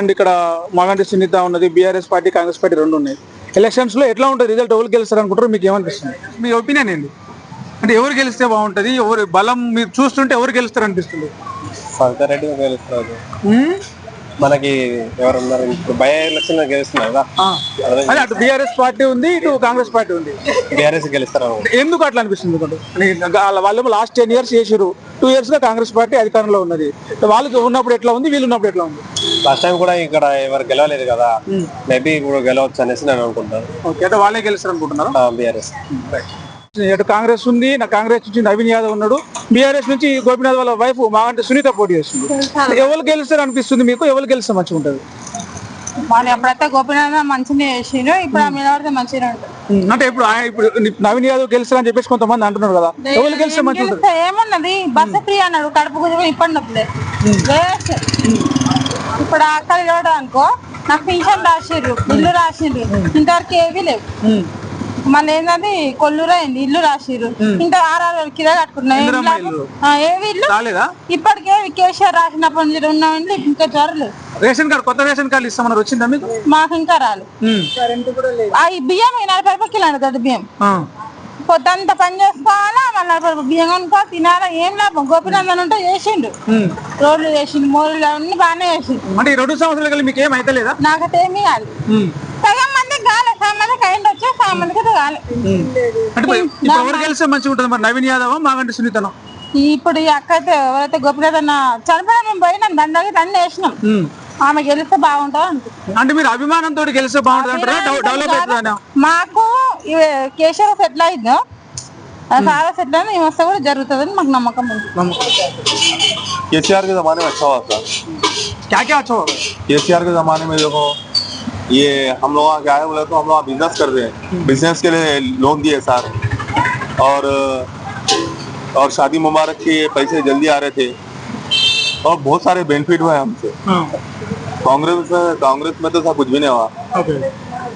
And ఇక్కడ మాగంటి సునీత ఉన్నది BRS party Congress party రెండు ఉన్నాయి. ఎలక్షన్స్లో ఎట్లా ఉంటుంది? రిజల్ట్ ఎవరు గెలుస్తారు అనుకుంటారు మీకు ఏమనిపిస్తుంది? మీ ఒపీనియన్ ఏంటి అంటే ఎవరు గెలిస్తే బాగుంటది? ఎవరు బలం మీరు చూస్తుంటే ఎవరు గెలుస్తారు అనిపిస్తుంది? మనకి ఎవరున్నారు? ఇప్పుడు బై ఎలక్షన్ గెలుస్తున్నారు కదా. అదే. అటు బీఆర్ఎస్ పార్టీ ఉంది ఇటు కాంగ్రెస్ పార్టీ ఉంది. బీఆర్ఎస్ గెలుస్తారు. ఎందుకు అట్లా అనిపిస్తుంది వాళ్ళ- వాళ్ళు లాస్ట్ టెన్ ఇయర్స్ చేసారు టూ ఇయర్స్గా కాంగ్రెస్ పార్టీ అధికారంలో ఉన్నది. వాళ్ళు ఉన్నప్పుడు ఎట్లా ఉంది వీళ్ళు ఉన్నప్పుడు ఎట్లా ఉంది? లాస్ట్ టైం కూడా ఇక్కడ ఎవరు గెలవలేదు కదా. మేబీ ఇప్పుడు గెలవచ్చు అనేసి నేను అనుకుంటాను వాళ్ళే గెలుస్తారు అనుకుంటున్నారు బీఆర్ఎస్. ఇటు కాంగ్రెస్ ఉంది నా కాంగ్రెస్ నుంచి నవీన్ యాదవ్ ఉన్నాడు. బీఆర్ఎస్ నుంచి గోపినాథ్ వాళ్ళ వైఫ్ మాగంటి సునీత పోటీ చేస్తుంది. ఎవరు గెలుస్తారు అనిపిస్తుంది మీకు? ఎవరు గెలిస్తే మంచిగా ఉంటుంది? వాళ్ళు ఎప్పుడైతే గోపీనాథ్ మంచిగా చేసిండ్రు ఇప్పుడు నిలబడితే మంచిగా ఉంటుంది. అంటే ఇప్పుడు ఇప్పుడు నవీన్ యాదవ్ గెలుస్తారని చెప్పేసి కొంతమంది అంటున్నారు కదా. ఎవరు గెలిస్తే మంచిగా ఏమున్నది? బస్సు ఫ్రీ అన్నాడు కడుపు నొప్పులే. వేస్ట్. ఇప్పుడు అక్కడ చూడడం అనుకో నాకు పింఛన్ రాసిండ్రు ఇల్లు రాసిండ్రు ఇంతవరకు ఏవి లేవు. మళ్ళీ ఏంటంటే కొల్లూరు అయింది ఇల్లు రాసిర్రు. ఇంత ఆర్ఆర్ కిలో కట్టుకున్నాం. ఏం ఇందిరమ్మ లాభం? ఇల్లు. ఆ, ఏవి ఇల్లు? రాలేదా? ఇప్పటికే కేసీఆర్ రాసినప్పటి నుంచి ఉన్న ఇండ్లు ఇంకా జ్వరలేదు రేషన్ కార్డు కొత్త రేషన్ కార్డు ఇస్తామన్నారు వచ్చిందా మీకు? మాకు ఇంకా రాలేదు. ఈ బియ్యం ఈ నలభై రూపాయలు కిలో అండి బియ్యం. పొద్దంతా పని చేసుకోవాలా మళ్ళీ నలభై రూపాయలు బియ్యం కొనుక్కో తినాలా ఏం లాభం? గోపినందన్ ఉంటే చేసిండు. రోడ్లు చేసిండు మోర్లు అన్ని బాగానే చేసిండు. అంటే ఈ రెండు సంవత్సరాలు మీకు ఏం అయితలేదా? నాకైతే ఏమీ కాదు. సగం మంది కాలే సగం మందికి అయింది వచ్చే సగం మందికి అయితే కాలే అంటే ఇప్పుడు ఇప్పుడు ఎవరు గెలిస్తే మంచిగా ఉంటుంది మరి నవీన్ యాదవ్ మాగంటి సునీతనం ఇప్పుడు ఈ అక్క అయితే ఎవరైతే గోపినాథ్ అన్న చనిపోయినా మేము పోయినాం దండకి అన్ని వేసినాం ఉమ్. ఆమె గెలిస్తే బాగుంటుంది అనుకుంటున్నాం అంటే మీరు అభిమానంతో గెలిస్తే బాగుంటుంది అంటారా డెవ- డెవలప్ అవుతుందా మాకు ఈ కేసీఆర్ సెటిల్ అయిందో సారా సెటిల్ అయినా ఈ వస్తే కూడా జరుగుతుందని మాకు నమ్మకం ఉంది केसीआर के जमाने में अच्छा हुआ था क्या क्या अच्छा होगा केसीआर के जमाने में देखो ये हम लोग क्या है बोले तो हम लोग बिज़नेस कर रहे हैं। बिज़नेस के लिए लोन दिए सर और और शादी मुबारक के पैसे जल्दी आ रहे थे। और बहुत सारे बेनिफिट हुए हमसे। हाँ, कांग्रेस में कांग्रेस में तो सब कुछ भी नहीं हुआ।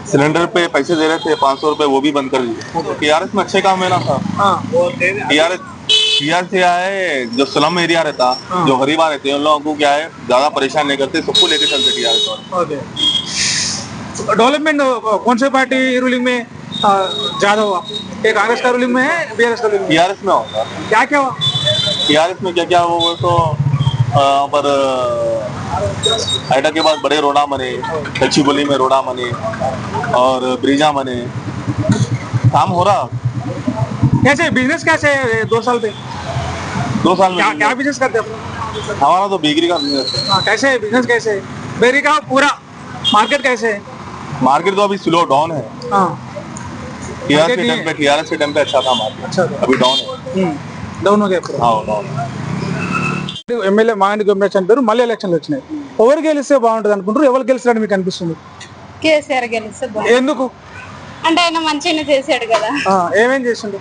सिलेंडर पे पैसे दे रहे थे पाँच सौ रुपए वो भी बंद कर दिए। टी टीआरएस में अच्छे काम है ना था हाँ, टीआरएस टीआर से क्या है जो स्लम एरिया रहता जो गरीबा रहते हैं उन लोगों को क्या है ज़्यादा परेशान नहीं करते सबको लेके चलते टीआरएस और ओके डेवलपमेंट कौन से पार्टी रूलिंग में ज़्यादा हुआ? ये कांग्रेस का रूलिंग में है बीआरएस का रूलिंग में? टीआरएस में होगा। क्या क्या हुआ? टीआरएस में क्या क्या हुआ वो तो पर आइडा के बाद बड़े रोडा बने कच्ची बोली में रोडा बने और ब्रिजा बने। काम हो रहा? कैसे बिज़नेस कैसे है दो साल पे दो साल में क्या क्या बिज़नेस करते हैं? हमारा तो बिक्री का बिज़नेस है। हाँ, कैसे है? बिज़नेस कैसे है? बेरी का पूरा मार्केट कैसे है? मार्केट तो अभी स्लो डाउन है हाँ टीआरएस के नहीं टाइम पे टीआरएस के टाइम पे अच्छा था मार्केट अच्छा था। अभी डाउन है డౌన్ ఓకే हाँ डाउन ఎమ్మెల్యే మాగంటి గోపినాథ్ చనిపోయారు మళ్ళీ ఎలక్షన్లు వచ్చినాయి ఎవరు గెలిస్తే బాగుంటుంది అనుకుంటారు ఎవరు గెలిస్తారని మీకు అనిపిస్తుంది కేసీఆర్ గెలిస్తే బాగుంటుంది. ఎందుకు అంటే ఆయన మంచిగానే చేశాడు కదా ఆ, ఏమేం చేసిండు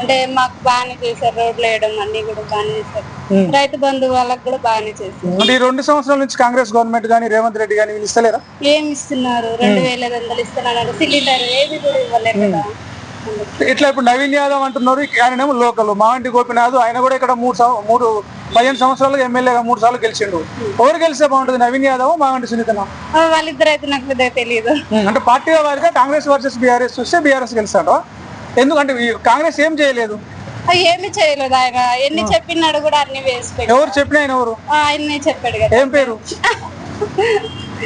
అంటే మాకు బాగానే చేశారు రోడ్లు వేయడం అన్ని కూడా బాగానే చేశారు. రైతు బంధు వాళ్ళకి కూడా బాగానే చేశారు. అంటే ఈ రెండు సంవత్సరాల నుంచి కాంగ్రెస్ గవర్నమెంట్ కానీ రేవంత్ రెడ్డి వీళ్ళు ఇస్తలేరా? ఏమి ఇస్తున్నారు? రెండు వేల ఐదు వందలు ఇస్తున్నారు సిలిండర్ ఏది కూడా ఇవ్వలేదు కదా. ఇట్లా ఇప్పుడు నవీన్ యాదవ్ అంటున్నారు ఆయనేమో లోకల్. మావంటి గోపినాథ్ ఆయన కూడా ఇక్కడ మూడు మూడు పదిహేను సంవత్సరాలుగా ఎమ్మెల్యేగా మూడు సార్లు గెలిచిండు. ఎవరు గెలిస్తే బాగుంటుంది నవీన్ యాదవ్ మావంటి సునీతన? వాళ్ళిద్దరు అయితే నాకు తెలియదు. అంటే పార్టీ వారిగా కాంగ్రెస్ వర్సెస్ బీఆర్ఎస్ చూస్తే బీఆర్ఎస్ గెలుస్తాడు? ఎందుకంటే ఈ కాంగ్రెస్ ఏం చేయలేదు? ఆ, ఏమీ చేయలేదు ఆయన. ఎన్ని చెప్పినాడు కూడా అన్ని వేసి ఎవరు చెప్పిన ఆయన ఎవరు? ఆయన్ని చెప్పాడు కదా. ఏం పేరు?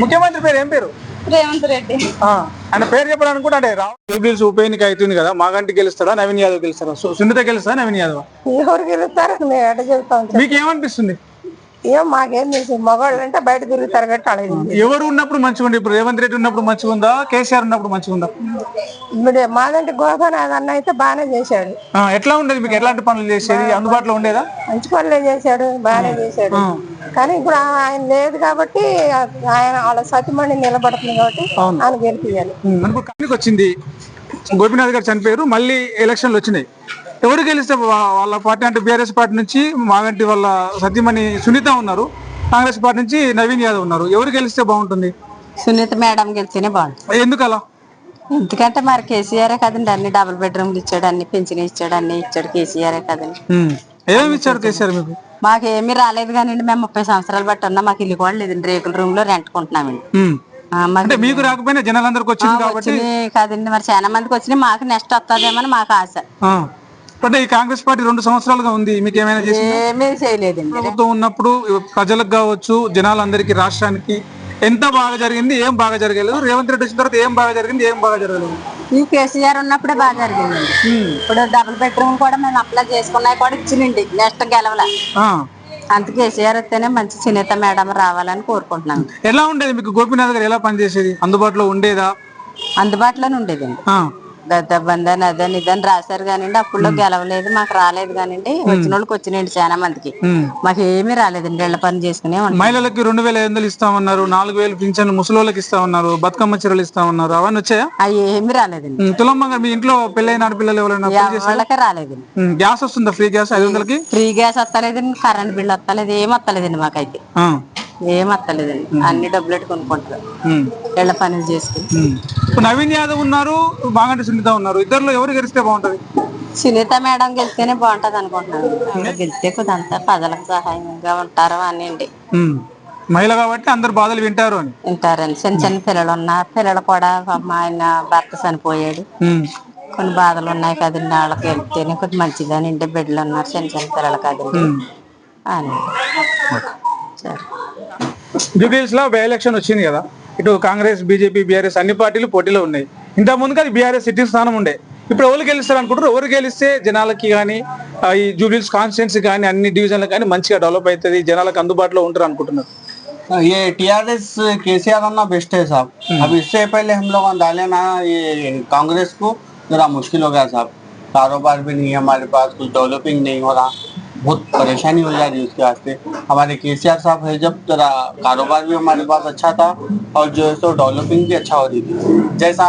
ముఖ్యమంత్రి పేరు ఏం పేరు? రేవంత్ రెడ్డి. ఆ, ఆయన పేరు చెప్పడానికి కూడా అంటే రాహుల్ ఉప ఎన్నిక అవుతుంది కదా మాగంటి గెలుస్తాడా నవీన్ యాదవ్ గెలుస్తాడా? సు- సునీత గెలుస్తాడా నవీన్ యాదవ్? ఎవరు గెలుస్తారు మీకు ఏమనిపిస్తుంది ఏం మాకేం తెలుసు మగవాళ్ళు అంటే బయట తిరుగుతారు గట్టి అడగండి ఎవరు ఉన్నప్పుడు మంచిగా ఉంది ఇప్పుడు రేవంత్ రెడ్డి ఉన్నప్పుడు మంచిగా ఉందా? కేసీఆర్ ఉన్నప్పుడు మంచిగా ఉందా? ఇప్పుడు మాదంటే గోపనాథ్ అన్న అయితే బాగానే చేశాడు. ఆ, ఎట్లా ఉండేది మీకు? ఎట్లాంటి పనులు చేసేది? అందుబాటులో ఉండేదా? మంచి పనులే చేశాడు బాగానే చేశాడు. కానీ ఇప్పుడు ఆ- ఆయన లేదు కాబట్టి ఆయన వాళ్ళ సతిమణి నిలబడుతుంది కాబట్టి ఆయన గెలిపియాలి ఇప్పుడు కానికి వచ్చింది గోపీనాథ్ గారు చనిపోయారు మళ్ళీ ఎలక్షన్లు వచ్చినాయి. ఎవరు గెలిస్తే వాళ్ళ పార్టీ అంటే బీఆర్ఎస్ పార్టీ నుంచి మాగంటి వాళ్ళ సత్యమణి సునీత ఉన్నారు కాంగ్రెస్ పార్టీ నుంచి నవీన్ యాదవ్ ఉన్నారు. ఎవరు గెలిస్తే బాగుంటుంది? సునీత మేడం గెలిస్తేనే బాగుంటుంది. ఎందుకు అలా ఎందుకంటే మరి కేసీఆర్ కదండి అన్ని డబుల్ బెడ్రూమ్లు ఇచ్చాడు అన్ని పెన్షన్ ఇచ్చాడు అన్ని ఇచ్చాడు కేసీఆర్ కదండి. ఏమేమి ఇచ్చారు కేసీఆర్ మీకు? మాకేమీ రాలేదు కానివ్వండి మేము ముప్పై సంవత్సరాలు బట్టి ఉన్నా మాకు ఇల్లు కూడా లేదండి రేకుల రూమ్లో. ఆ, మాకు అంటే మీకు రాకపోయినా జనాలందరికి వచ్చింది కాబట్టి కదండి. మరి చాలా మందికి వచ్చినాయి మాకు నెక్స్ట్ వస్తుందేమని మాకు ఆశ. అంటే ఈ కాంగ్రెస్ పార్టీ రెండు సంవత్సరాలుగా ఉంది. మీకు ఏమైనా ఏమీ చేయలేదండి. ప్రభుత్వం ఉన్నప్పుడు ప్రజలకు కావచ్చు జనాలందరికీ రాష్ట్రానికి ఎంత బాగా జరిగింది ఏం బాగా జరగలేదు. రేవంత్ రెడ్డి వచ్చిన తర్వాత ఏం బాగా జరిగింది ఏం బాగా జరగలేదు. ఈ కేసీఆర్ ఉన్నప్పుడే బాగా జరిగిందండి. ఇప్పుడు డబుల్ బెడ్రూమ్ కూడా మేము అప్లై చేసుకున్నాయి కూడా ఇచ్చినండి. నెక్స్ట్ గెలవలే. అందుకే కేసీఆర్ వస్తేనే మంచి సునీత మేడం రావాలని కోరుకుంటున్నాం. ఎలా ఉండేది మీకు గోపీనాథ్ గారు? ఎలా పనిచేసేది? అందుబాటులో ఉండేదా? అందుబాటులోనే ఉండేదండి. ఆ. దద్దబందని అదని ఇదని రాశారు కానివ్వండి అప్పుడులో గెలవలేదు మాకు రాలేదు కానివ్వండి వచ్చిన వాళ్ళకి వచ్చినాయండి చాలా మందికి. మాకు ఏమీ రాలేదండి ఇళ్ళ పని చేసుకునే ఉంటాం. మహిళలకి రెండు వేల ఐదు వందలు ఇస్తామన్నారు నాలుగు వేలు పింఛన్ ముసలోళ్ళకి ఇస్తామన్నారు బతుకమ్మ చీరలు ఇస్తామన్నారు అవన్నీ వచ్చాయా? అవి ఏమీ రాలేదండి. ఉమ్, తులమ్మ గారు మీ ఇంట్లో పెళ్ళైన ఆడపిల్లలు ఎవరైనా పెళ్ళి చేశారా? వాళ్ళకే రాలేదండి. ఉమ్, గ్యాస్ వస్తుందా ఫ్రీ గ్యాస్ ఐదు వందలకి? ఫ్రీ గ్యాస్ వస్తలేదండి కరెంట్ బిల్ వస్తలేదు ఏం వస్తలేదండి మాకైతే. ఆ. ఏం వస్తలేదండి అన్ని డబ్బులు కొనుక్కుంటారు. ఇళ్ళ పనులు చేసుకుని. ఇప్పుడు నవీన్ యాదవ్ ఉన్నారు బాగంటి సునీత ఉన్నారు. ఇద్దరులో ఎవరు గెలిస్తే బాగుంటది? సునీత మేడం గెలిస్తేనే బాగుంటది అనుకుంటున్నాను. గెలిస్తే కొద్దంతా ప్రజలకు సహాయంగా ఉంటారు అనండి. మహిళ కాబట్టి అందరు బాధలు వింటారు అని. వింటారండి. చిన్న చిన్న పిల్లలు ఉన్నారు పిల్లలు కూడా ఆయన భర్త చనిపోయాడు. కొన్ని బాధలు ఉన్నాయి కదండి. వాళ్ళకి వెళ్తేనే కొద్ది మంచిదని ఇంటి బిడ్డలు ఉన్నారు. చిన్న చిన్న పిల్లలు కదండి. అని సరే. జూబ్లీస్ లో బై ఎలక్షన్ వచ్చింది కదా ఇటు కాంగ్రెస్ బీజేపీ బీఆర్ఎస్ అన్ని పార్టీలు పోటీలో ఉన్నాయి ఇంత ముందుగా అది బీఆర్ఎస్ సిటీ స్థానం ఉండే ఇప్పుడు ఎవరు గెలుస్తారు అనుకుంటారు ఎవరు గెలిస్తే జనాలకి కానీ ఈ జూబ్లీస్ కాన్స్టిట్యున్సీ కానీ అన్ని డివిజన్లకు కానీ మంచిగా డెవలప్ అవుతుంది జనాలకు అందుబాటులో ఉంటారు అనుకుంటున్నారు ये टीआरएस केसीआर आना बेस्ट है साहब अब इससे पहले हम लोग डाले ना ये कांग्रेस को जरा मुश्किल हो गया साहब कारोबार भी नहीं है हमारे पास कुछ डेवलपिंग नहीं हो रहा बहुत परेशानी हो जा रही है उसके वास्ते। हमारे के सी आर साहब है जब तो कारोबार भी हमारे पास अच्छा था और जो है सो डेवलपिंग भी अच्छा हो रही थी। जैसा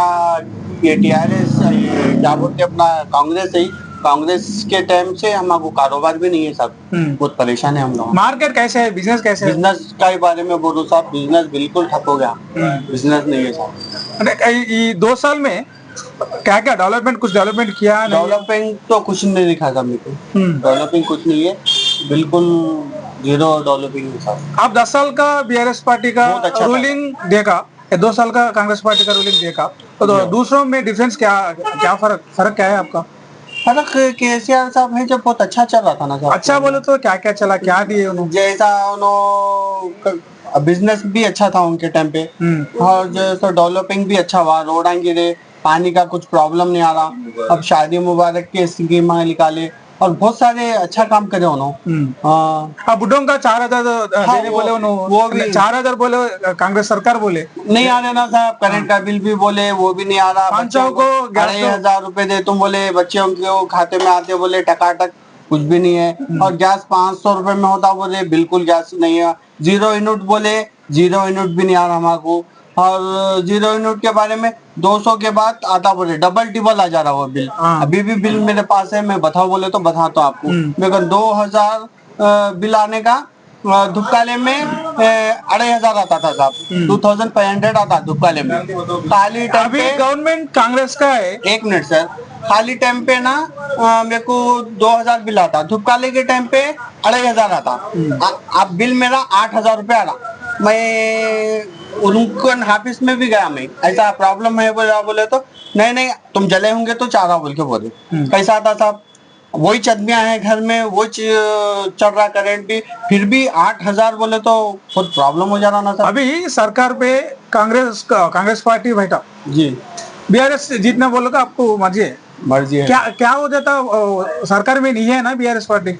ये टी आर एस क्या बोलते अपना कांग्रेस है कांग्रेस के टाइम से हमारे कारोबार भी नहीं है साहब हम्म। बहुत परेशान है हम लोग। मार्केट कैसे है? बिज़नेस कैसे है? बिज़नेस का बारे में बोलो साहब बिज़नेस बिल्कुल ठप हो गया। हम्म। बिज़नेस नहीं है साहब। दो साल में क्या क्या डेवलपमेंट कुछ डेवलपमेंट किया है नहीं? डेवलपिंग तो कुछ नहीं दिखा था मेरे को। हम्म। डेवलपिंग कुछ नहीं है। बिल्कुल ज़ीरो डेवलपिंग आप दस साल का बीआरएस पार्टी का अच्छा रूलिंग देखा? दो साल का कांग्रेस पार्टी का रूलिंग देखा? तो दो- दूसरों में डिफरेंस क्या क्या फ़र्क फ़र्क क्या है आपका? फ़र्क के सी आर साहब है जब बहुत अच्छा चल रहा था ना अच्छा बोले तो क्या क्या चला क्या दिए उन्होंने? जैसा उन्होंने बिज़नेस भी अच्छा था उनके टाइम पे। हम्म। और जो है डेवलपिंग भी अच्छा हुआ रोड गिरे पानी का कुछ प्रॉब्लम नहीं आ रहा। अब शादी मुबारक के स्कीम निकाले। और बहुत सारे अच्छा काम करे उन्होंने। हम्म। हाँ। हाँ बुढ़ों का चार हज़ार हाँ, बोले उन्होंने वो भी- चार हज़ार बोले कांग्रेस सरकार बोले। नहीं आ रहे ना साहब करंट का बिल भी बोले वो भी नहीं आ रहा। बच्चों को तो- हज़ार रूपए दे तुम बोले बच्चों के खाते में आते बोले टकाटक कुछ भी नहीं है। और गैस पाँच सौ रुपये में होता बोले बिल्कुल गैस नहीं है। ज़ीरो यूनिट बोले ज़ीरो यूनिट भी नहीं आ रहा हमारे और ज़ीरो यूनिट के बारे में 200 के बाद आता बोले डबल टिबल आ जा रहा वो बिल। हाँ। अभी भी बिल मेरे पास है मैं बताओ बोले तो बताता हूँ आपको। मेरे दो हज़ार बिल आने का धुपकाले में अढ़ाई हज़ार आता था साहब। टू थाउज़ेंड फाइव हंड्रेड आता धुपकाले में। खाली टाइम अभी गवर्नमेंट कांग्रेस का है। एक मिनट सर। खाली टाइम पे ना मेरे को दो हज़ार बिल आता। धुपकाले के टाइम पे अढ़ाई हज़ार आता। अब बिल मेरा आठ हज़ार रुपये आ रहा। मैं उनको ऑफ़िस में भी गया मैं। ऐसा प्रॉब्लम है बोला बोले तो नहीं नहीं तुम जले होंगे तो चारा बोल के बोले। कैसा आता साहब वही चदमिया है घर में वो चल रहा करंट भी। फिर भी आठ हज़ार बोले तो बहुत प्रॉब्लम हो जा रहा ना सर अभी सरकार पे कांग्रेस कांग्रेस पार्टी बैठा। जी। बी आर एस जीतना बोलोगे आपको मर्ज़ी है। मर्ज़ी है। क्या क्या हो जाता सरकार में नहीं है ना बीआरएस पार्टी?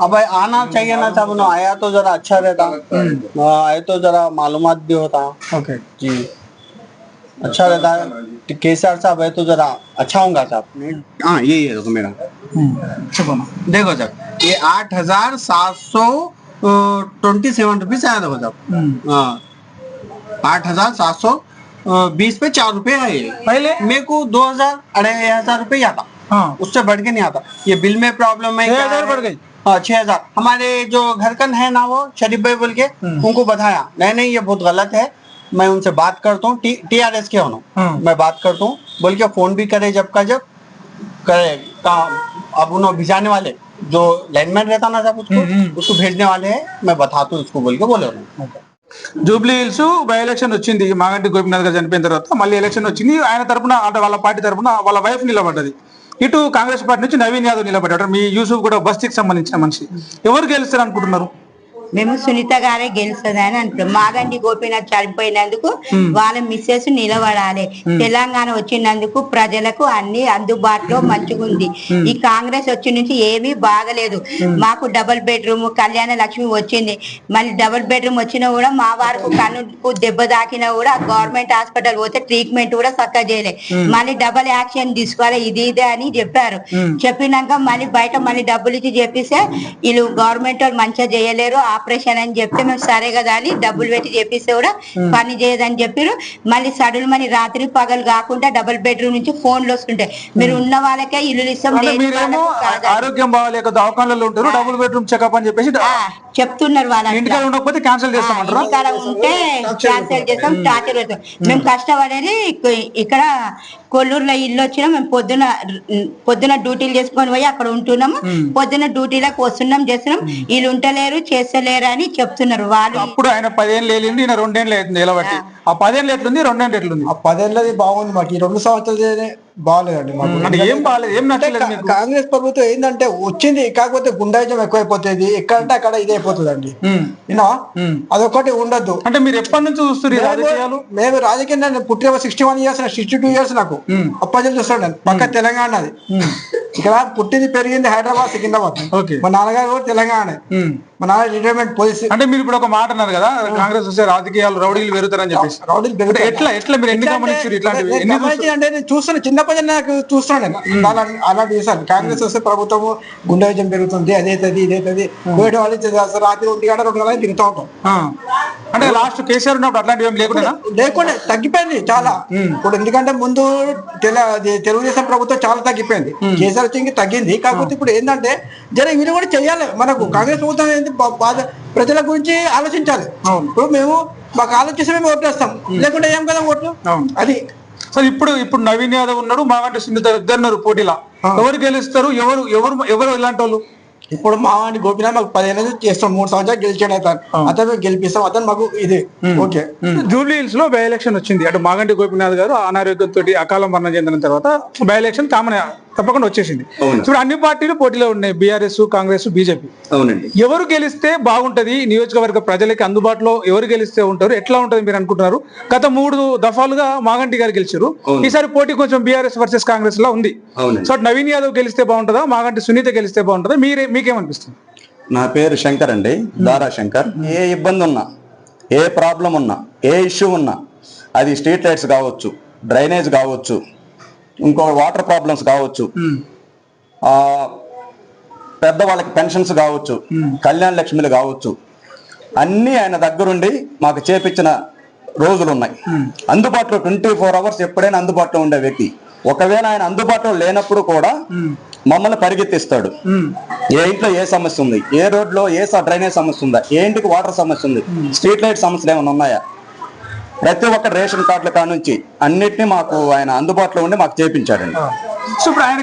अब भाई आना चाहिए ना साहब ना आया तो जरा अच्छा रहता। हाँ, आए तो जरा मालूमात भी होता। ओके जी। अच्छा रहता। है केसर साहब है तो जरा अच्छा होगा साहब। हाँ यही है देखो मेरा। देखो सर ये आठ हज़ार सात सौ ट्वेंटी सेवन रुपीज़ आया देखो साहब। हाँ। आठ हज़ार सात सौ बीस पे चार रुपए है ये। पहले? मेरे को दो हज़ार अढ़ाई हज़ार रुपये आता। हाँ। उससे बढ़ के नहीं आता। ये बिल में प्रॉब्लम है है? बढ़ गई? हाँ छह हजार हमारे जो घरकन है ना वो शरीफ भाई बोल के उनको बताया नहीं नहीं ये बहुत गलत है मैं उनसे बात करता हूँ टी आर एस के हाँ। उन्होंने मैं बात करता हूँ बोल के फोन भी करे जब का जब करे का अब उन्होंने भिजाने वाले जो लाइनमैन रहता ना साहब उसको उसको भेजने वाले हैं मैं बताता हूँ उसको बोल के बोले उन्होंने జూబ్లీ హిల్స్ బై ఎలక్షన్ వచ్చింది మాగంటి గోపినాథ్ గారు చనిపోయిన తర్వాత మళ్ళీ ఎలక్షన్ వచ్చింది ఆయన తరపున అంటే వాళ్ళ పార్టీ తరపున వాళ్ళ వైఫ్ నిలబడ్డది ఇటు కాంగ్రెస్ పార్టీ నుంచి నవీన్ యాదవ్ నిలబడ్డాడు. మీ యూసుఫ్ కూడా బస్తీకి సంబంధించిన మనిషి. ఎవరు గెలుస్తారు అనుకుంటున్నారు మేము సునీత గారే గెలుస్తుందని అంటున్నాం. మాగంటి గోపీనాథ్ చనిపోయినందుకు వాళ్ళ మిస్సెస్ నిలబడాలి. తెలంగాణ వచ్చినందుకు ప్రజలకు అన్ని అందుబాటులో మంచిగుంది. ఈ కాంగ్రెస్ వచ్చి నుంచి ఏమీ బాగలేదు. మాకు డబుల్ బెడ్రూమ్ కళ్యాణ లక్ష్మి వచ్చింది. మళ్ళీ డబుల్ బెడ్రూమ్ వచ్చినా కూడా మా వారికి కన్నుకు దెబ్బ తాకినా కూడా గవర్నమెంట్ హాస్పిటల్ పోతే ట్రీట్మెంట్ కూడా చక్కగా చేయలే. మళ్ళీ డబుల్ యాక్షన్ తీసుకోవాలి. ఇది ఇదే అని చెప్పారు. చెప్పినాక మళ్ళీ బయట మళ్ళీ డబ్బులు ఇచ్చి చెప్పిస్తే వీళ్ళు గవర్నమెంట్ వాళ్ళు మంచిగా చేయలేరు. ఆపరేషన్ అని చెప్తే మేము సరే కదా అని డబ్బులు పెట్టి చెప్పిస్తే కూడా పని చేయదని చెప్పారు. మళ్ళీ సడులు మళ్ళీ రాత్రి పగలు కాకుండా డబుల్ బెడ్రూమ్ నుంచి ఫోన్లు వస్తుంటాయి. మీరు ఉన్న వాళ్ళకే ఇల్లు ఇస్తాం. ఆరోగ్యం బాగాలేక దవాఖానలో ఉంటారు డబుల్ బెడ్రూమ్ చెకప్ అని చెప్పేసి చెప్తున్నారు వాళ్ళ ఇంటికాడ ఉండకపోతే క్యాన్సిల్ చేస్తామంటారా? ఇంటికాడ ఉంటే క్యాన్సిల్ చేస్తాం టార్చర్ పెడతాం మేము కష్టపడేది ఇక్క- ఇక్కడ కొల్లూరులో ఇల్లు వచ్చినా మేము పొద్దున పొద్దున డ్యూటీలు చేసుకొని పోయి అక్కడ ఉంటున్నాము. పొద్దున డ్యూటీలకు వస్తున్నాం చేస్తున్నాం. వీళ్ళు ఉంటలేరు చేస్తలేరు అని చెప్తున్నారు వాళ్ళు. అప్పుడు ఆయన పదేళ్ళు వెళ్ళింది ఈయన రెండేళ్ళు అవుతుంది నిలబట్టి. ఆ. పదేళ్ళు ఎట్లుంది? రెండేళ్ళు ఎట్లుంది? ఆ పదేళ్ళది బాగుంది మాకు. ఈ రెండు సంవత్సరాలు బాగాలేదండి అంటే ఏం బాగాలేదు. ఏం నచ్చలేదు కాంగ్రెస్ ప్రభుత్వం ఏంటంటే వచ్చింది కాకపోతే గుండాయిజం ఎక్కువైపోతుంది ఎక్కడంటే అక్కడ ఇది అయిపోతుందండి. యూనో. అదొకటి ఉండద్దు అంటే మీరు ఎప్పటి నుంచి రాజకీయాలు మేము రాజకీయంగా నేను పుట్టిన sixty one years sixty two years నాకు. అప్పటి చూస్తాను నేను. పక్క తెలంగాణది. ఇక్కడ పుట్టింది పెరిగింది హైదరాబాద్ సికింద్రాబాద్. మా నాన్నగారు కూడా తెలంగాణ. ఉమ్. మా నాన్న రిటైర్మెంట్ పోలీస్ అంటే మీరు ఇప్పుడు ఒక మాట అన్నారు కదా కాంగ్రెస్ వస్తే రాజకీయాలు రౌడీలు పెరుగుతారని చెప్పేసి. రౌడీలు. ఎట్లా ఎట్లా మీరు ఎన్ని గమనించారు ఇట్లాంటివి ఎన్ని అంటే నేను చూస్తున్నా చిన్నప్పటి నాకు చూస్తున్నాను నేను అలా- అలా చూసాను కాంగ్రెస్ వస్తే ప్రభుత్వము గుండెజం పెరుగుతుంది అదేతది ఇదేతది వేడి వాళ్ళు. రాత్రి ఒంటి గంట రెండు గంటలు తిరుగుతూ ఉంటాం. అంటే లాస్ట్ కేసీఆర్ ఉన్నప్పుడు అట్లాంటివి ఏం లేకుండా లేకుండా తగ్గిపోయింది చాలా. ఇప్పుడు ఎందుకంటే ముందు తెలుగుదేశం ప్రభుత్వం చాలా తగ్గిపోయింది. కేసీఆర్ వచ్చి తగ్గింది. కాకపోతే ఇప్పుడు ఏంటంటే జర వీళ్ళు కూడా చేయాలి మనకు. కాంగ్రెస్ ప్రభుత్వం బా- బాధ. ప్రజల గురించి ఆలోచించాలి. ఇప్పుడు మేము మాకు ఆలోచిస్తే మేము ఓట్లేస్తాం లేకుంటే ఏం కదా ఓట్లు. అది. సరే ఇప్పుడు ఇప్పుడు నవీన్ యాదవ్ ఉన్నాడు మాగంటి సునీత ఇద్దరు ఉన్నారు పోటీలా. ఎవరు గెలుస్తారు? ఎవరు ఎవరు ఎవరు ఇలాంటి వాళ్ళు ఇప్పుడు మా వాడిని గోపినాథ్ మాకు పదిహేను చేస్తాం మూడు సంవత్సరాలు గెలిచాడు అతను. అతను మేము గెలిపిస్తాం. అతను మాకు ఇది. ఓకే. జూబ్లీ హిల్స్లో బై ఎలక్షన్ వచ్చింది. అటు మాగంటి గోపినాథ్ గారు అనారోగ్యంతో అకాల మరణం చెందిన తర్వాత బై ఎలక్షన్ కామన్ తప్పకుండా వచ్చేసింది. ఇప్పుడు అన్ని పార్టీలు పోటీలో ఉన్నాయి. BRS Congress BJP. అవునండి. ఎవరు గెలిస్తే బాగుంటది? నియోజకవర్గ ప్రజలకి అందుబాటులో ఎవరు గెలిస్తే ఉంటారు? ఎట్లా ఉంటది మీరు అనుకుంటున్నారు? గత మూడు దఫాలుగా మాగంటి గారు గెలిచారు. ఈసారి పోటీ కొంచెం బీఆర్ఎస్ వర్సెస్ కాంగ్రెస్ లా ఉంది. సో నవీన్ యాదవ్ గెలిస్తే బాగుంటుందా? మాగంటి సునీత గెలిస్తే బాగుంటుందా? మీరే మీకేమనిపిస్తుంది? నా పేరు శంకర్ అండి. దారా శంకర్. ఏ ఇబ్బంది ఉన్నా ఏ ప్రాబ్లం ఉన్నా ఏ ఇష్యూ ఉన్నా అది స్ట్రీట్ లైట్స్ కావచ్చు డ్రైనేజ్ కావచ్చు ఇంకో వాటర్ ప్రాబ్లమ్స్ కావచ్చు. ఆ పెద్దవాళ్ళకి పెన్షన్స్ కావచ్చు కళ్యాణ లక్ష్మిలు కావచ్చు. అన్నీ ఆయన దగ్గరుండి మాకు చేపించిన రోజులు ఉన్నాయి అందుబాటులో ట్వంటీ ఫోర్ అవర్స్ ఎప్పుడైనా అందుబాటులో ఉండే వ్యక్తి. ఒకవేళ ఆయన అందుబాటులో లేనప్పుడు కూడా మమ్మల్ని పరిగెత్తిస్తాడు. ఏ ఇంట్లో ఏ సమస్య ఉంది? ఏ రోడ్లో ఏ డ్రైనేజ్ సమస్య ఉందా? ఏ ఇంటికి వాటర్ సమస్య ఉంది? స్ట్రీట్ లైట్ సమస్యలు ఏమైనా ఉన్నాయా? ప్రతి ఒక్క రేషన్ కార్డుల కానుంచి అన్నిటినీ మాకు ఆయన అందుబాటులో ఉండి మాకు చేపించాడండి. సో ఇప్పుడు ఆయన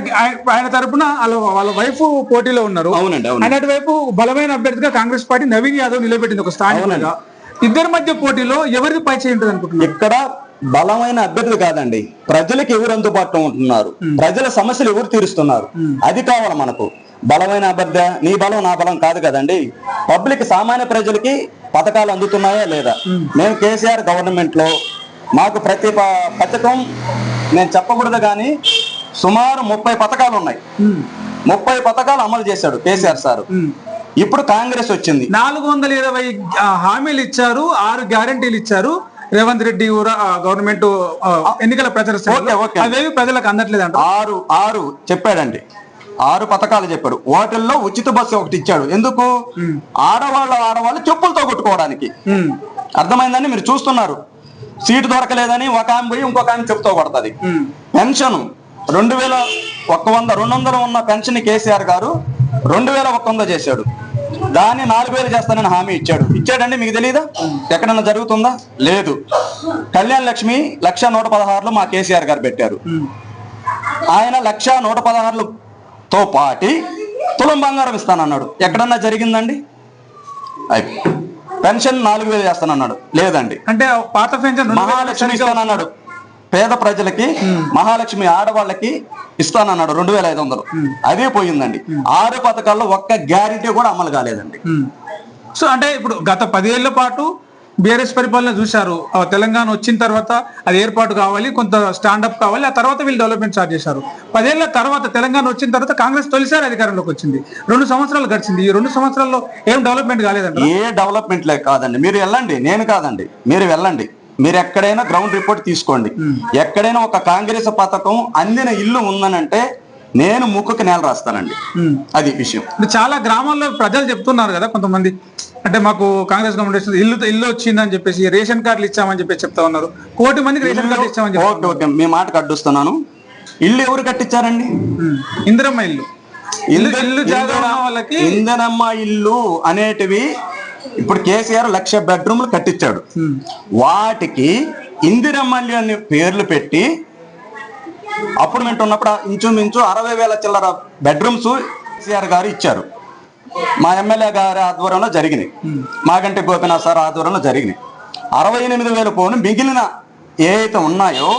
ఆయన- తరపున వాళ్ళ వాళ్ళ వైఫ్ పోటీలో ఉన్నారు. అవునండి, అవును. వైపు బలమైన అభ్యర్థిగా కాంగ్రెస్ పార్టీ నవీన్ యాదవ్ నిలబెట్టింది ఒక స్థానికంగా ఇద్దరి మధ్య పోటీలో ఎవరిది పై చేయి ఉంటుంది అనుకుంటున్నారు? ఇక్కడ బలమైన అభ్యర్థులు కాదండి. ప్రజలకు ఎవరు అందుబాటులో ఉంటున్నారు? ప్రజల సమస్యలు ఎవరు తీరుస్తున్నారు? అది కావాలి మనకు. బలమైన అభ్యర్థి నీ బలం నా బలం కాదు కదండి. పబ్లిక్ సామాన్య ప్రజలకి పథకాలు అందుతున్నాయా లేదా? మేము. కేసీఆర్ గవర్నమెంట్లో మాకు ప్రతి పథకం నేను చెప్పకూడదు కానీ సుమారు ముప్పై పథకాలు ఉన్నాయి. ముప్పై పథకాలు అమలు చేశాడు కేసీఆర్ సార్. ఇప్పుడు కాంగ్రెస్ వచ్చింది. నాలుగు వందల ఇరవై హామీలు ఇచ్చారు ఆరు గ్యారంటీలు ఇచ్చారు. రేవంత్ రెడ్డి కూడా గవర్నమెంట్ ఎన్నికల ప్రచార. అవేవి ప్రజలకు అందట్లేదంట ఆరు ఆరు చెప్పాడండి. ఆరు పథకాలు చెప్పాడు. వాటిల్లో ఉచిత బస్సు ఒకటి ఇచ్చాడు. ఎందుకు? ఆడవాళ్ళు ఆడవాళ్ళు చెప్పులతో కొట్టుకోవడానికి. అర్థమైందని మీరు చూస్తున్నారు. సీటు దొరకలేదని ఒక ఆమె పోయి ఇంకొక ఆమె చెప్పుతో కొడుతుంది. పెన్షన్. రెండు వేల ఒక్క వంద రెండు వందలు ఉన్న పెన్షన్ కేసీఆర్ గారు రెండు వేల ఒక్క వంద చేశాడు. దాన్ని నాలుగు వేలు చేస్తానని హామీ ఇచ్చాడు. ఇచ్చాడండి మీకు తెలియదా ఎక్కడన్నా జరుగుతుందా? లేదు. కళ్యాణ్ లక్ష్మి లక్ష నూట పదహారులో మా కేసీఆర్ గారు పెట్టారు. ఆయన లక్ష నూట పదహారులతో పాటి తులం బంగారం ఇస్తానన్నాడు. ఎక్కడన్నా జరిగిందండి? పెన్షన్ నాలుగు వేలు చేస్తానన్నాడు. లేదండి. అంటే పాత పెన్షన్ మహాలక్ష్మి ఇస్తానన్నాడు. పేద ప్రజలకి మహాలక్ష్మి ఆడవాళ్ళకి ఇస్తానన్నాడు రెండు వేల ఐదు వందలు. అదే పోయిందండి. ఆరు పథకాల్లో ఒక్క గ్యారెంటీ కూడా అమలు కాలేదండి. సో అంటే ఇప్పుడు గత పదేళ్ళ పాటు బీఆర్ఎస్ పరిపాలన చూశారు. ఆ తెలంగాణ వచ్చిన తర్వాత అది ఏర్పాటు కావాలి కొంత స్టాండప్ కావాలి ఆ తర్వాత వీళ్ళు డెవలప్మెంట్ స్టార్ట్ చేశారు. పదేళ్ళ తర్వాత తెలంగాణ వచ్చిన తర్వాత కాంగ్రెస్ తొలిసారి అధికారంలోకి వచ్చింది. రెండు సంవత్సరాలు గడిచింది. ఈ రెండు సంవత్సరాల్లో ఏం డెవలప్మెంట్ కాలేదంట? ఏ డెవలప్మెంట్ లే కాదండి. మీరు వెళ్ళండి. నేను కాదండి. మీరు వెళ్ళండి. మీరు ఎక్కడైనా గ్రౌండ్ రిపోర్ట్ తీసుకోండి. ఎక్కడైనా ఒక కాంగ్రెస్ పథకం అందిన ఇల్లు ఉందనంటే నేను ముక్కుకి నేల రాస్తానండి. అది విషయం. చాలా గ్రామాల్లో ప్రజలు చెప్తున్నారు కదా కొంతమంది. అంటే మాకు కాంగ్రెస్ గవర్నమెంట్ ఇల్లు ఇల్లు వచ్చిందని చెప్పేసి రేషన్ కార్డులు ఇచ్చామని చెప్పేసి చెప్తా ఉన్నారు. కోటి మందికి రేషన్ కార్డు ఇచ్చామని ఓకే ఓకే. మీ మాటకు అడ్డుస్తున్నాను. ఇల్లు ఎవరు కట్టించారండి? ఇందిరమ్మ ఇల్లు. ఇల్లు వాళ్ళకి ఇందిరమ్మ ఇల్లు అనేటివి ఇప్పుడు కేసీఆర్ లక్ష బెడ్రూమ్లు కట్టించాడు. వాటికి ఇందిరమ్మ ఇల్లు అనే పేర్లు పెట్టి అప్పుడు మేము ఉన్నప్పుడు ఇంచుమించు అరవై వేల చిల్లర బెడ్రూమ్స్ కేసీఆర్ గారు ఇచ్చారు. మా ఎమ్మెల్యే గారి ఆధ్వర్యంలో జరిగినాయి. మాగంటి గోపినాథ్ సార్ ఆధ్వర్యంలో జరిగినాయి. అరవై ఎనిమిది వేల పోను మిగిలిన ఏవైతే ఉన్నాయో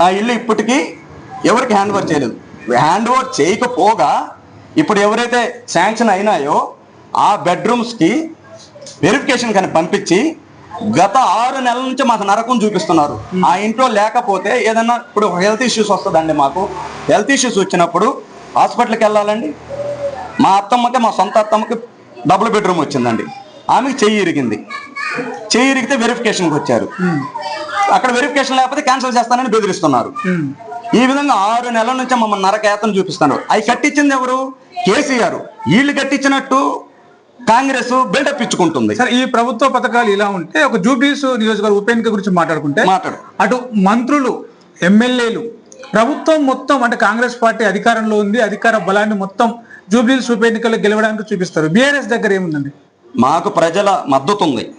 నా ఇల్లు ఇప్పటికీ ఎవరికి హ్యాండ్ ఓవర్ చేయలేదు. హ్యాండ్ ఓవర్ చేయకపోగా ఇప్పుడు ఎవరైతే శాంక్షన్ అయినాయో ఆ బెడ్రూమ్స్కి వెరిఫికేషన్ కానీ పంపించి గత ఆరు నెలల నుంచి మాకు నరకం చూపిస్తున్నారు. ఆ ఇంట్లో లేకపోతే ఏదన్నా ఇప్పుడు హెల్త్ ఇష్యూస్ వస్తుందండి మాకు. హెల్త్ ఇష్యూస్ వచ్చినప్పుడు హాస్పిటల్కి వెళ్ళాలండి. మా అత్తమ్మకి మా సొంత అత్తమ్మకి డబుల్ బెడ్రూమ్ వచ్చిందండి. ఆమెకి చెయ్యి ఇరిగింది. చెయ్యి ఇరిగితే వెరిఫికేషన్కి వచ్చారు. అక్కడ వెరిఫికేషన్ లేకపోతే క్యాన్సిల్ చేస్తానని బెదిరిస్తున్నారు. ఈ విధంగా ఆరు నెలల నుంచి మమ్మల్ని నరకేతను చూపిస్తున్నారు. అవి కట్టించింది ఎవరు? కేసీఆర్. వీళ్ళు కట్టించినట్టు కాంగ్రెస్ బిల్డప్ ఇచ్చుకుంటుంది. సరే ఈ ప్రభుత్వ పథకాలు ఇలా ఉంటే ఒక జూబ్లీస్ నియోజకవర్గ ఉప ఎన్నిక గురించి మాట్లాడుకుంటే మాట్లాడు. అటు మంత్రులు ఎమ్మెల్యేలు ప్రభుత్వం మొత్తం అంటే కాంగ్రెస్ పార్టీ అధికారంలో ఉంది అధికార బలాన్ని మొత్తం జూబ్లీస్ ఉప ఎన్నికల్లో గెలవడానికి చూపిస్తారు. బీఆర్ఎస్ దగ్గర ఏముందండి? మాకు ప్రజల మద్దతు ఉంది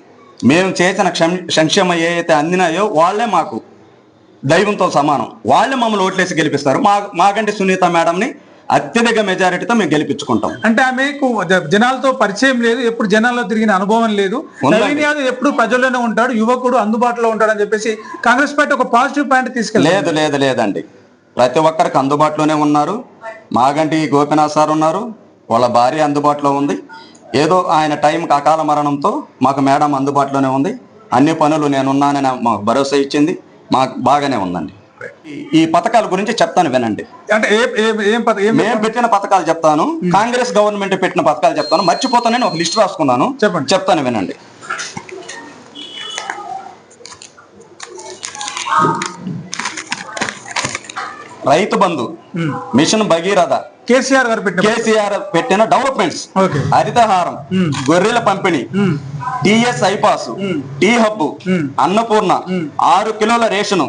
మేము చేసిన క్షం- సంక్షేమ ఏ అయితే అందినాయో వాళ్ళే మాకు దైవంతో సమానం. వాళ్ళే మమ్మల్ని ఓట్లేసి గెలిపిస్తారు. మా మాకంటే సునీత మేడంని అత్యధిక మెజారిటీతో మేము గెలిపించుకుంటాం. అంటే ఆమెకు జనాలతో పరిచయం లేదు ఎప్పుడు జనాల్లో తిరిగిన అనుభవం లేదు. ఉందండి. నవీన్ యాదవ్ ఎప్పుడు ప్రజల్లోనే ఉంటాడు యువకుడు అందుబాటులో ఉంటాడని చెప్పేసి కాంగ్రెస్ పార్టీ ఒక పాజిటివ్ పాయింట్ తీసుకెళ్ళలేదు లేదు లేదు లేదండి. ప్రతి ఒక్కరికి అందుబాటులోనే ఉన్నారు. మాగంటి గోపినాథ్ సార్ ఉన్నారు. వాళ్ళ భార్య అందుబాటులో ఉంది. ఏదో ఆయన టైంకి అకాల మరణంతో మాకు మేడం అందుబాటులోనే ఉంది. అన్ని పనులు నేనున్నానని మాకు భరోసా ఇచ్చింది. మాకు బాగానే ఉందండి. ఈ- పథకాల గురించి చెప్తాను వినండి. అంటే ఏ ఏ- ఏం పథ- ఏం మేము పెట్టిన పథకాలు చెప్తాను కాంగ్రెస్ గవర్నమెంట్ పెట్టిన పథకాలు చెప్తాను. మర్చిపోతానని ఒక లిస్ట్ రాసుకున్నాను. చెప్పండి. చెప్తాను వినండి. రైతు బంధు మిషన్ భగీరథ కేసీఆర్ గారు పెట్టిన కేసీఆర్ పెట్టిన డెవలప్మెంట్స్. హరితహారం గొర్రెల పంపిణీ TS iPASS T hub Annapurna ఆరు కిలోల రేషను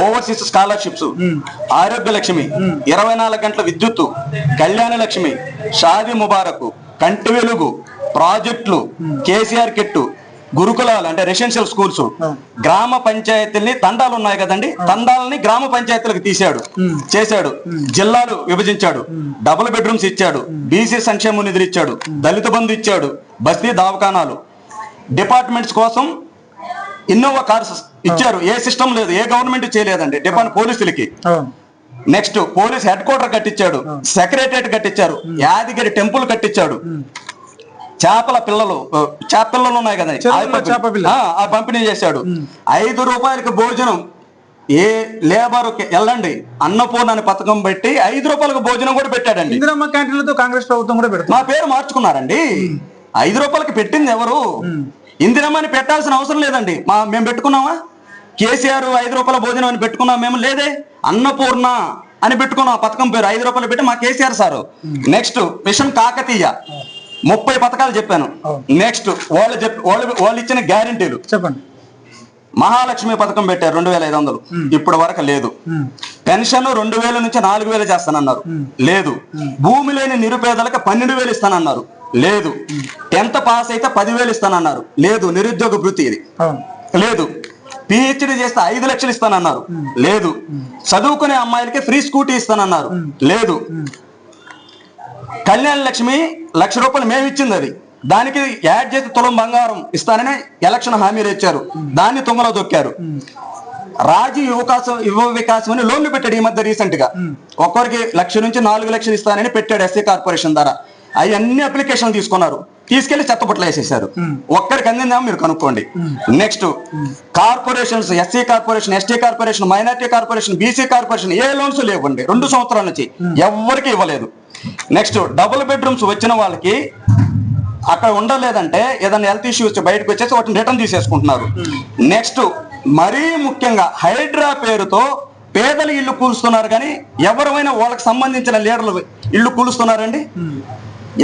ఓవర్సీస్ స్కాలర్షిప్స్ ఆరోగ్య లక్ష్మి ఇరవై నాలుగు గంటల విద్యుత్తు కళ్యాణ లక్ష్మి షాది ముబారక్ కంటి వెలుగు ప్రాజెక్టులు కేసీఆర్ కిట్టు గురుకులాలు అంటే రెసిడెన్షియల్ స్కూల్స్ గ్రామ పంచాయతీల్ని తండాలు ఉన్నాయి కదండి. తండాలని గ్రామ పంచాయతీలకు తీశాడు. చేశాడు. జిల్లాలు విభజించాడు. డబుల్ బెడ్రూమ్స్ ఇచ్చాడు. బీసీ సంక్షేమ నిధులు ఇచ్చాడు దళిత బంధు ఇచ్చాడు. బస్తీ దవాఖానాలు. డిపార్ట్మెంట్స్ కోసం ఇన్నోవా కార్స్ ఇచ్చారు. ఏ సిస్టమ్ లేదు ఏ గవర్నమెంట్ చేయలేదండి. డిపార్ట్మెంట్ పోలీసులకి. నెక్స్ట్ పోలీస్ హెడ్ క్వార్టర్ కట్టించాడు సెక్రటరియట్ కట్టించారు యాదగిరి టెంపుల్ కట్టించాడు చేపల పిల్లలు చేప పిల్లలు ఉన్నాయి కదా. ఆ, పంపిణీ చేశాడు. ఐదు రూపాయలకి భోజనం ఏ లేబర్ వెళ్ళండి అన్నపూర్ణ అనే పథకం పెట్టి ఐదు రూపాయలకు భోజనం కూడా పెట్టాడండి. ఇందిరమ్మ క్యాంటీన్లతో కాంగ్రెస్ ప్రభుత్వం కూడా పెడుతుంది. మా పేరు మార్చుకున్నారండి. ఐదు రూపాయలకి పెట్టింది ఎవరు? ఇందిరమ్మని పెట్టాల్సిన అవసరం లేదండి. మా మేము పెట్టుకున్నామా? కేసీఆర్ ఐదు రూపాయల భోజనం అని పెట్టుకున్నాం మేము లేదే? అన్నపూర్ణ అని పెట్టుకున్నాం పథకం పేరు. ఐదు రూపాయలు పెట్టి మా KCR sir. Next mission Kakatiya. ముప్పై పథకాలు చెప్పాను. నెక్స్ట్ వాళ్ళు చెప్ వాళ్ళు వాళ్ళు ఇచ్చిన గ్యారంటీలు చెప్పండి. మహాలక్ష్మి పథకం పెట్టారు రెండు వేల ఐదు వందలు. ఇప్పటి వరకు లేదు. పెన్షన్ రెండు వేల నుంచి నాలుగు వేలు చేస్తానన్నారు. లేదు. భూమి లేని నిరుపేదలకు పన్నెండు వేలు ఇస్తానన్నారు. లేదు. టెన్త్ పాస్ అయితే పదివేలు ఇస్తానన్నారు. లేదు. నిరుద్యోగ వృత్తి ఇది. లేదు. పిహెచ్డి చేస్తే ఐదు లక్షలు ఇస్తానన్నారు. లేదు. చదువుకునే అమ్మాయిలకి ఫ్రీ స్కూటీ ఇస్తానన్నారు. లేదు. కళ్యాణ లక్ష్మి లక్ష రూపాయలు మేము ఇచ్చింది అది. దానికి యాడ్ చేసి తులం బంగారం ఇస్తానని ఎలక్షన్ హామీలు ఇచ్చారు. దాన్ని తుంగలో దొక్కారు రాజు యువకాశం యువ వికాసం అని లోన్లు పెట్టాడు ఈ మధ్య రీసెంట్గా. ఒక్కరికి లక్ష నుంచి నాలుగు లక్షలు ఇస్తానని పెట్టాడు ఎస్సీ కార్పొరేషన్ ద్వారా. అవన్నీ అప్లికేషన్లు తీసుకున్నారు. తీసుకెళ్ళి చెత్తపుట్లు వేసేసారు ఒక్కరికి అందిందేమో మీరు కనుక్కోండి. Next corporations SC corporation ST corporation minority corporation BC corporation ఏ లోన్స్ లేవండి. రెండు సంవత్సరాల నుంచి ఎవ్వరికి ఇవ్వలేదు. నెక్స్ట్ డబుల్ బెడ్రూమ్స్ వచ్చిన వాళ్ళకి అక్కడ ఉండలేదంటే ఏదైనా హెల్త్ ఇష్యూ వచ్చి బయటకు వచ్చేసి వాటిని రిటర్న్ తీసేసుకుంటున్నారు. నెక్స్ట్ మరీ ముఖ్యంగా హైడ్రా పేరుతో పేదల ఇల్లు కూలుస్తున్నారు కానీ ఎవరైనా వాళ్ళకి సంబంధించిన లీడర్లు ఇల్లు కూలుస్తున్నారండి?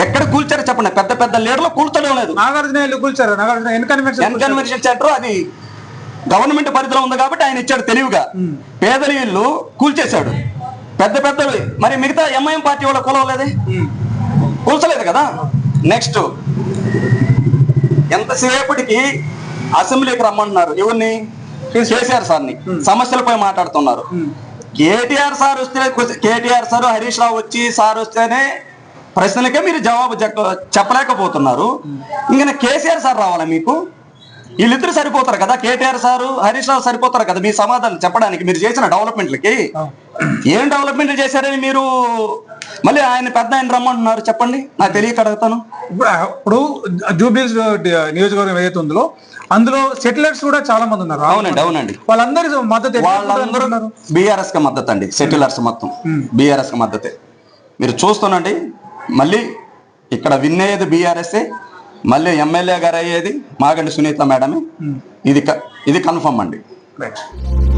ఎక్కడ కూల్చారో చెప్పండి. పెద్ద పెద్ద లీడర్లు కూల్చడం లేదు. నాగార్జున ఇల్లు కూల్చారు? నాగార్జున సెంటర్ అది గవర్నమెంట్ పరిధిలో ఉంది కాబట్టి ఆయన ఇచ్చాడు తెలివిగా. పేదల ఇల్లు కూల్చేశాడు. పెద్ద పెద్దవి. మరి మిగతా ఎంఐఎం పార్టీ వాళ్ళ కూలవలేదే కూల్చలేదు కదా? నెక్స్ట్ ఎంతసేపటికి అసెంబ్లీకి రమ్మంటున్నారు ఎవరిని? కేసీఆర్. సార్ని. సమస్యలపై మాట్లాడుతున్నారు. కేటీఆర్ సార్ వస్తే కేటీఆర్ సార్ హరీష్ రావు వచ్చి సార్ వస్తేనే ప్రశ్నలకే మీరు జవాబు చెప్ప- చెప్పలేకపోతున్నారు. ఇంకా కేసీఆర్ సార్ రావాలా మీకు? వీళ్ళిద్దరు సరిపోతారు కదా? కేటీఆర్ సారు హరీష్ రావు సరిపోతారు కదా మీ సమాధానం చెప్పడానికి? మీరు చేసిన డెవలప్మెంట్లకి? ఏం డెవలప్మెంట్ చేశారని మీరు మళ్ళీ ఆయన పెద్ద ఆయన రమ్మంటున్నారు? చెప్పండి. నాకు తెలియక అడుగుతాను. ఇప్పుడు జూబ్లీస్ నియోజకవర్గం ఏదైతే ఉందో అందులో సెటిలర్స్ కూడా చాలా మంది ఉన్నారు. అవునండి అవునండి. వాళ్ళందరి మద్దతు వాళ్ళందరూ? బీఆర్ఎస్కి మద్దతు అండి సెటిలర్స్ మొత్తం. బీఆర్ఎస్కి మద్దతే. మీరు చూస్తున్నండి మళ్ళీ ఇక్కడ విన్ అయ్యేది బీఆర్ఎస్ మళ్ళీ ఎమ్మెల్యే గారు అయ్యేది మాగండి సునీత మేడమే. ఇది క- ఇది కన్ఫర్మ్ అండి. Right.